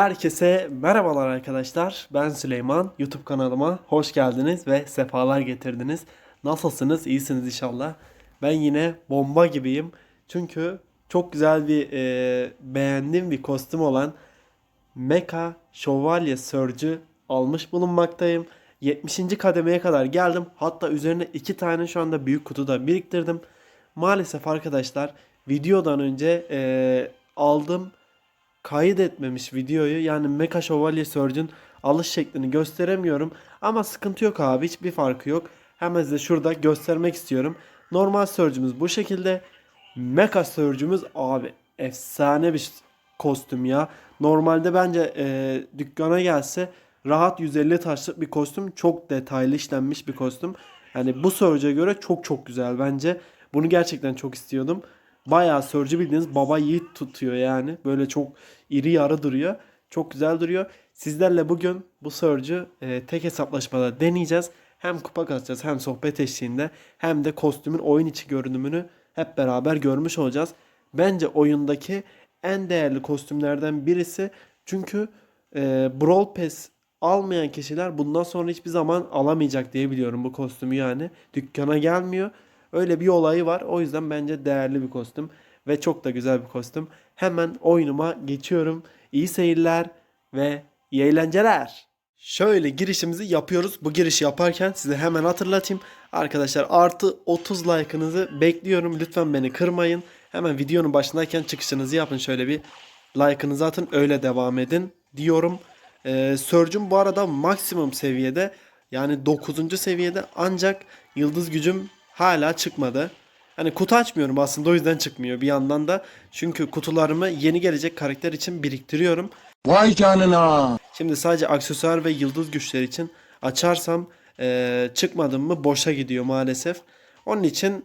Herkese merhabalar arkadaşlar. Ben Süleyman. YouTube kanalıma hoş geldiniz ve sefalar getirdiniz. Nasılsınız? İyisiniz inşallah. Ben yine bomba gibiyim. Çünkü çok güzel bir e, beğendiğim bir kostüm olan Mecha Şövalye Surge'ü almış bulunmaktayım. 70. kademeye kadar geldim. Hatta üzerine iki tane şu anda büyük kutu da biriktirdim. Maalesef arkadaşlar videodan önce e, aldım kaydetmemiş videoyu yani Mecha Şövalye Surge'ün alış şeklini gösteremiyorum. Ama sıkıntı yok abi hiçbir farkı yok. Hemen size şurada göstermek istiyorum. Normal Surge'ümüz bu şekilde. Mecha Surge'ümüz abi efsane bir kostüm ya. Normalde bence e, dükkana gelse rahat 150 taşlık bir kostüm. Çok detaylı işlenmiş bir kostüm. Yani bu Surge'e göre çok çok güzel bence. Bunu gerçekten çok istiyordum. Bayağı Surge'ü bildiğiniz baba yiğit tutuyor yani. Böyle çok iri yarı duruyor. Çok güzel duruyor. Sizlerle bugün bu Surge'ü e, tek hesaplaşmada deneyeceğiz. Hem kupa kasacağız hem sohbet eşliğinde hem de kostümün oyun içi görünümünü hep beraber görmüş olacağız. Bence oyundaki en değerli kostümlerden birisi. Çünkü e, Brawl Pass almayan kişiler bundan sonra hiçbir zaman alamayacak diye biliyorum bu kostümü yani. Dükkana gelmiyor. Öyle bir olayı var. O yüzden bence değerli bir kostüm ve çok da güzel bir kostüm. Hemen oyunuma geçiyorum. İyi seyirler ve iyi eğlenceler. Şöyle girişimizi yapıyoruz. Bu girişi yaparken size hemen hatırlatayım. Arkadaşlar artı 30 like'ınızı bekliyorum. Lütfen beni kırmayın. Hemen videonun başındayken çıkışınızı yapın. Şöyle bir like'ınızı atın. Öyle devam edin diyorum. Ee, Surge'üm bu arada maksimum seviyede. Yani 9. seviyede ancak yıldız gücüm hala çıkmadı. Hani kutu açmıyorum aslında o yüzden çıkmıyor bir yandan da. Çünkü kutularımı yeni gelecek karakter için biriktiriyorum. Vay canına. Şimdi sadece aksesuar ve yıldız güçleri için açarsam eee çıkmadım mı boşa gidiyor maalesef. Onun için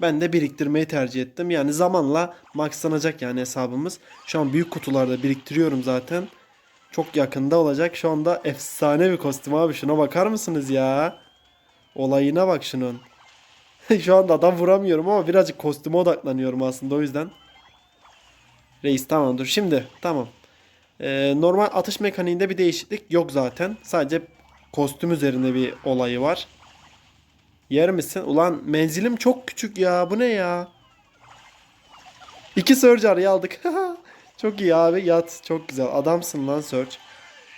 ben de biriktirmeyi tercih ettim. Yani zamanla maxlanacak yani hesabımız. Şu an büyük kutularda biriktiriyorum zaten. Çok yakında olacak. Şu anda efsane bir kostüm abi. Şuna bakar mısınız ya? Olayına bak şunun. Şu anda adam vuramıyorum ama birazcık kostüme odaklanıyorum aslında o yüzden. Reis tamam dur şimdi tamam. Ee, normal atış mekaniğinde bir değişiklik yok zaten. Sadece kostüm üzerinde bir olayı var. Yer misin? Ulan menzilim çok küçük ya. Bu ne ya? İki Surge araya aldık. çok iyi abi. Yat. Çok güzel. Adamsın lan Surge.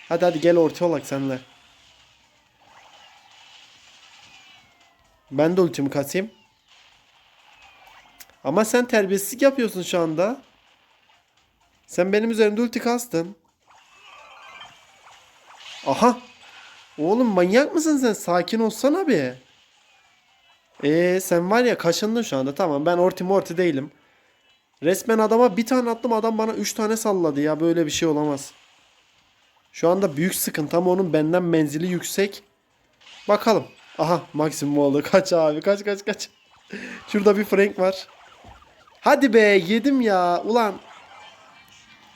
Hadi hadi gel orta olak senle. Ben de ultimi kasayım. Ama sen terbiyesizlik yapıyorsun şu anda. Sen benim üzerimde ulti kastın. Aha. Oğlum manyak mısın sen? Sakin olsana bir. Ee sen var ya kaşındın şu anda. Tamam ben orti morti değilim. Resmen adama bir tane attım adam bana üç tane salladı ya. Böyle bir şey olamaz. Şu anda büyük sıkıntı ama onun benden menzili yüksek. Bakalım. Aha maksimum oldu. Kaç abi kaç kaç kaç. Şurada bir Frank var. Hadi be yedim ya. Ulan.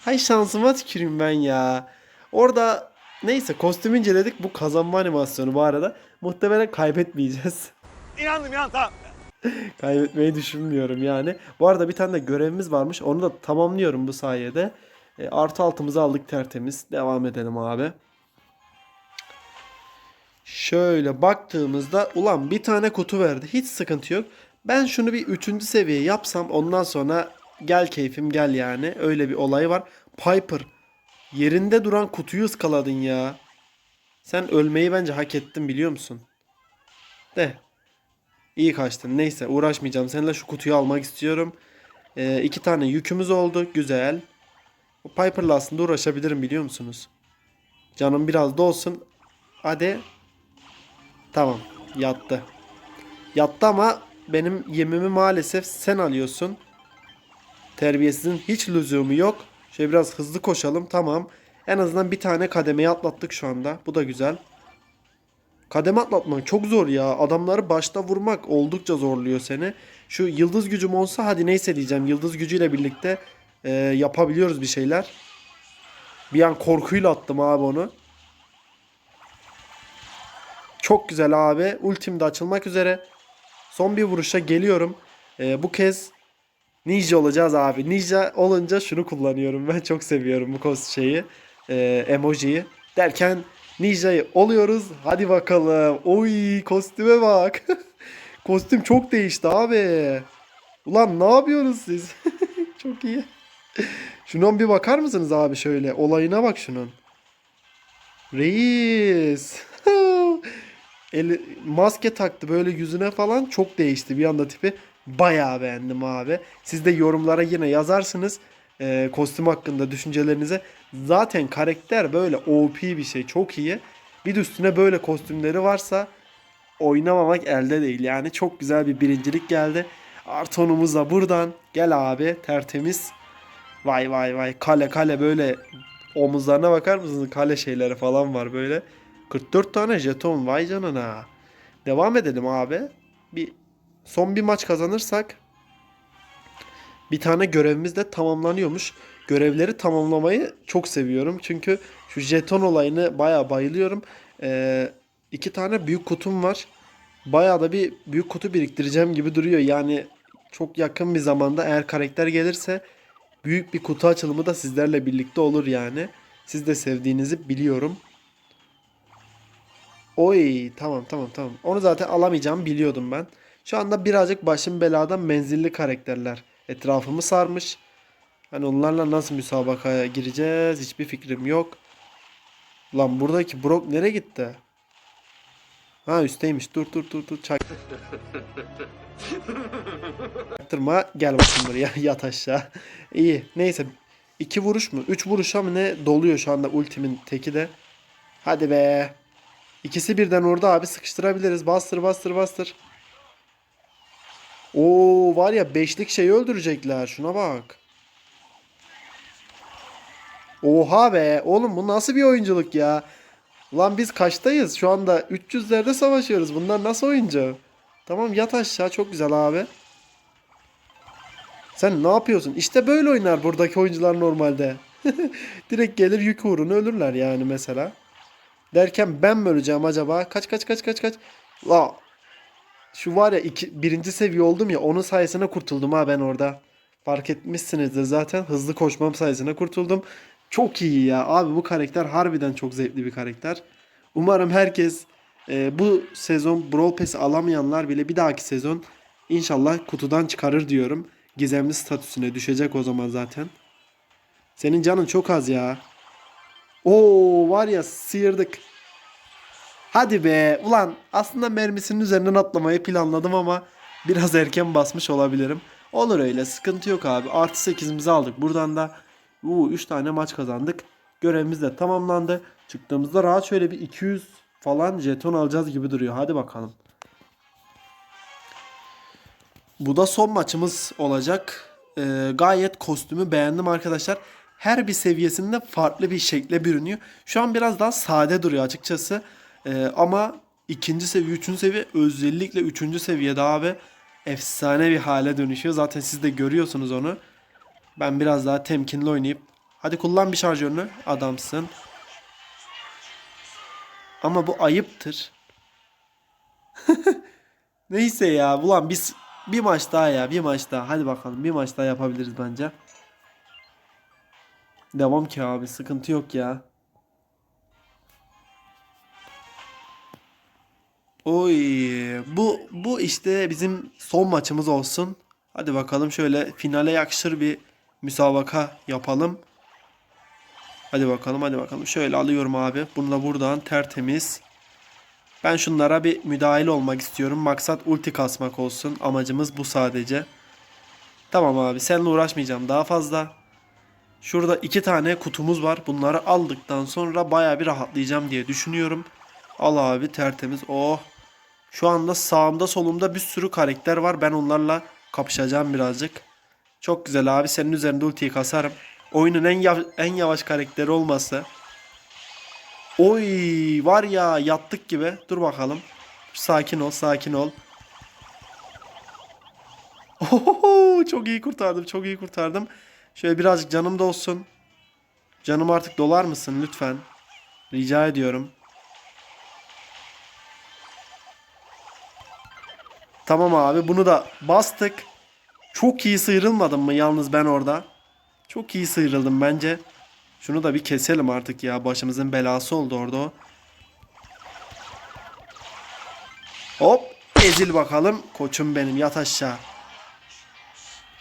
Hay şansıma tüküreyim ben ya. Orada neyse kostüm inceledik. Bu kazanma animasyonu bu arada. Muhtemelen kaybetmeyeceğiz. İnandım ya tamam. Kaybetmeyi düşünmüyorum yani. Bu arada bir tane de görevimiz varmış. Onu da tamamlıyorum bu sayede. E, artı altımızı aldık tertemiz. Devam edelim abi. Şöyle baktığımızda ulan bir tane kutu verdi. Hiç sıkıntı yok. Ben şunu bir üçüncü seviye yapsam ondan sonra gel keyfim gel yani. Öyle bir olay var. Piper yerinde duran kutuyu ıskaladın ya. Sen ölmeyi bence hak ettin biliyor musun? De. İyi kaçtın. Neyse uğraşmayacağım. Seninle şu kutuyu almak istiyorum. Ee, iki tane yükümüz oldu. Güzel. Piper'la aslında uğraşabilirim biliyor musunuz? Canım biraz da olsun. Hadi. Tamam. Yattı. Yattı ama benim yemimi maalesef sen alıyorsun. Terbiyesizin hiç lüzumu yok. Şöyle biraz hızlı koşalım. Tamam. En azından bir tane kademeyi atlattık şu anda. Bu da güzel. Kademe atlatmak çok zor ya. Adamları başta vurmak oldukça zorluyor seni. Şu yıldız gücüm olsa hadi neyse diyeceğim. Yıldız gücüyle birlikte e, yapabiliyoruz bir şeyler. Bir an korkuyla attım abi onu. Çok güzel abi. Ultim açılmak üzere. Son bir vuruşa geliyorum. E, bu kez Ninja olacağız abi. Ninja olunca şunu kullanıyorum. Ben çok seviyorum bu kos şeyi. e, emojiyi. Derken Ninja'yı oluyoruz. Hadi bakalım. Oy kostüme bak. Kostüm çok değişti abi. Ulan ne yapıyorsunuz siz? çok iyi. Şunun bir bakar mısınız abi şöyle? Olayına bak şunun. Reis. Eli, maske taktı böyle yüzüne falan çok değişti bir anda tipi. Bayağı beğendim abi. Siz de yorumlara yine yazarsınız e, kostüm hakkında düşüncelerinizi. Zaten karakter böyle OP bir şey çok iyi. Bir de üstüne böyle kostümleri varsa oynamamak elde değil. Yani çok güzel bir birincilik geldi. Artonumuz da buradan. Gel abi tertemiz. Vay vay vay kale kale böyle omuzlarına bakar mısınız? Kale şeyleri falan var böyle. 44 tane jeton vay canına. Devam edelim abi. Bir son bir maç kazanırsak bir tane görevimiz de tamamlanıyormuş. Görevleri tamamlamayı çok seviyorum. Çünkü şu jeton olayını bayağı bayılıyorum. Ee, iki tane büyük kutum var. Bayağı da bir büyük kutu biriktireceğim gibi duruyor. Yani çok yakın bir zamanda eğer karakter gelirse büyük bir kutu açılımı da sizlerle birlikte olur yani. Siz de sevdiğinizi biliyorum. Oy tamam tamam tamam. Onu zaten alamayacağımı biliyordum ben. Şu anda birazcık başım beladan menzilli karakterler etrafımı sarmış. Hani onlarla nasıl müsabakaya gireceğiz hiçbir fikrim yok. Lan buradaki Brock nereye gitti? Ha üstteymiş. Dur dur dur dur. Çak. Çaktırma. Gel bakayım buraya. Yat aşağı. İyi. Neyse. İki vuruş mu? Üç vuruşa mı ne? Doluyor şu anda ultimin teki de. Hadi be. İkisi birden orada abi sıkıştırabiliriz. Bastır bastır bastır. Oo var ya beşlik şeyi öldürecekler. Şuna bak. Oha be. Oğlum bu nasıl bir oyunculuk ya? Ulan biz kaçtayız? Şu anda 300'lerde savaşıyoruz. Bunlar nasıl oyuncu? Tamam yat aşağı. Çok güzel abi. Sen ne yapıyorsun? İşte böyle oynar buradaki oyuncular normalde. Direkt gelir yük uğruna ölürler yani mesela. Derken ben mi öleceğim acaba? Kaç kaç kaç kaç kaç. La şu var ya iki, birinci seviye oldum ya onun sayesinde kurtuldum ha ben orada. Fark etmişsinizdir zaten hızlı koşmam sayesinde kurtuldum. Çok iyi ya abi bu karakter harbiden çok zevkli bir karakter. Umarım herkes e, bu sezon Brawl Pass'i alamayanlar bile bir dahaki sezon inşallah kutudan çıkarır diyorum. Gizemli statüsüne düşecek o zaman zaten. Senin canın çok az ya. Oo var ya sıyırdık. Hadi be. Ulan aslında mermisinin üzerinden atlamayı planladım ama biraz erken basmış olabilirim. Olur öyle. Sıkıntı yok abi. Artı 8'imizi aldık. Buradan da uu, 3 tane maç kazandık. Görevimiz de tamamlandı. Çıktığımızda rahat şöyle bir 200 falan jeton alacağız gibi duruyor. Hadi bakalım. Bu da son maçımız olacak. Ee, gayet kostümü beğendim arkadaşlar. Her bir seviyesinde farklı bir şekle bürünüyor. Şu an biraz daha sade duruyor açıkçası. Ee, ama ikinci seviye, üçüncü seviye özellikle üçüncü seviyede abi efsane bir hale dönüşüyor. Zaten siz de görüyorsunuz onu. Ben biraz daha temkinli oynayıp hadi kullan bir şarjörünü adamsın. Ama bu ayıptır. Neyse ya ulan biz bir maç daha ya bir maç daha hadi bakalım bir maç daha yapabiliriz bence. Devam ki abi sıkıntı yok ya. Oy bu bu işte bizim son maçımız olsun. Hadi bakalım şöyle finale yakışır bir müsabaka yapalım. Hadi bakalım hadi bakalım. Şöyle alıyorum abi. Bunu da buradan tertemiz. Ben şunlara bir müdahil olmak istiyorum. Maksat ulti kasmak olsun. Amacımız bu sadece. Tamam abi seninle uğraşmayacağım daha fazla. Şurada iki tane kutumuz var. Bunları aldıktan sonra baya bir rahatlayacağım diye düşünüyorum. Al abi tertemiz. Oh. Şu anda sağımda solumda bir sürü karakter var. Ben onlarla kapışacağım birazcık. Çok güzel abi. Senin üzerinde ultiyi kasarım. Oyunun en, yav- en yavaş karakteri olması. Oy var ya yattık gibi. Dur bakalım. Sakin ol sakin ol. Ohoho, çok iyi kurtardım çok iyi kurtardım. Şöyle birazcık canım da olsun. Canım artık dolar mısın lütfen? Rica ediyorum. Tamam abi bunu da bastık. Çok iyi sıyrılmadım mı yalnız ben orada? Çok iyi sıyrıldım bence. Şunu da bir keselim artık ya. Başımızın belası oldu orada o. Hop ezil bakalım. Koçum benim yat aşağı.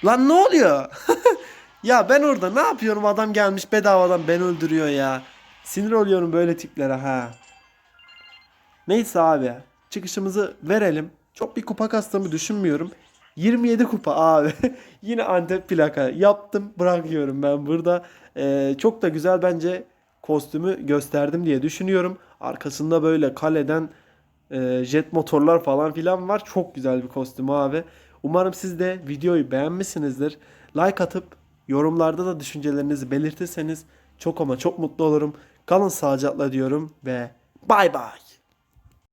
Lan ne oluyor? ya ben orada ne yapıyorum adam gelmiş bedavadan beni öldürüyor ya. Sinir oluyorum böyle tiplere ha. Neyse abi çıkışımızı verelim. Çok bir kupa kastığımı düşünmüyorum. 27 kupa abi. Yine Antep plaka yaptım bırakıyorum ben burada. Ee, çok da güzel bence kostümü gösterdim diye düşünüyorum. Arkasında böyle kaleden e, jet motorlar falan filan var. Çok güzel bir kostüm abi. Umarım siz de videoyu beğenmişsinizdir. Like atıp yorumlarda da düşüncelerinizi belirtirseniz çok ama çok mutlu olurum. Kalın sağlıcakla diyorum ve bay bay.